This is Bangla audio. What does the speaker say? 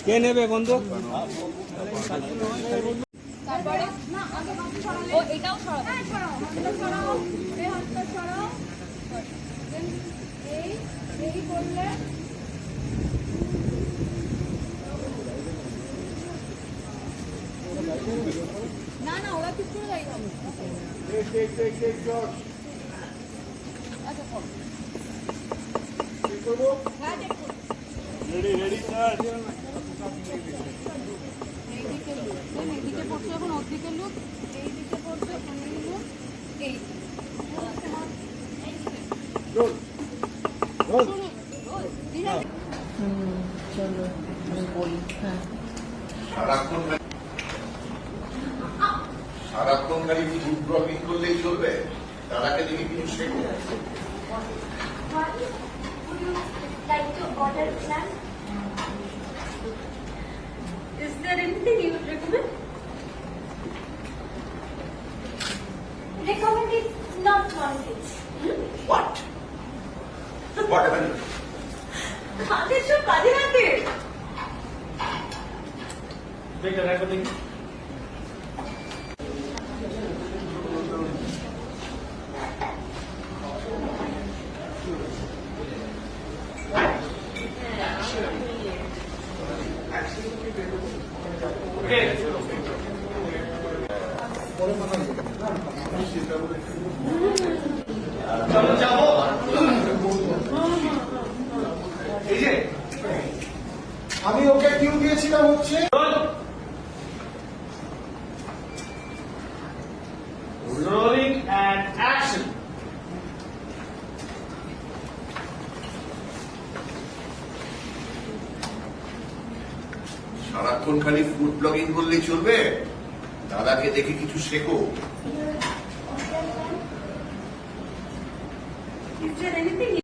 কে নেবে বন্ধু? তারপরে? না আগে বাকি সরালে ও এটাও সরাও। হ্যাঁ সরাও হাতটা সরাও এই হাতটা সরাও Then এই এই করলে হ্যাঁ check করো। এইদিকে লুক এইদিকে পড়ছে এখন ওদিকে লুক এইদিকে পড়ছে এই লুক এই চলো, আমি বলি হ্যাঁ সারাক্ষণ খালি- সারাক্ষণ খালি ফুড ব্লগিং করলেই চলবে তারাকে দেখি কিছু শেখো What would you like to order plan? Is there anything you would recommend? Recommend is not non-veg. What whatever কাদের সব কাজে রাখবে আমি ওকে কিউ দিয়েছিলাম হচ্ছে সারাক্ষণ খালি ফুড ব্লগিং করলে চলবে? দাদাকে দেখে কিছু শেখো। Is there anything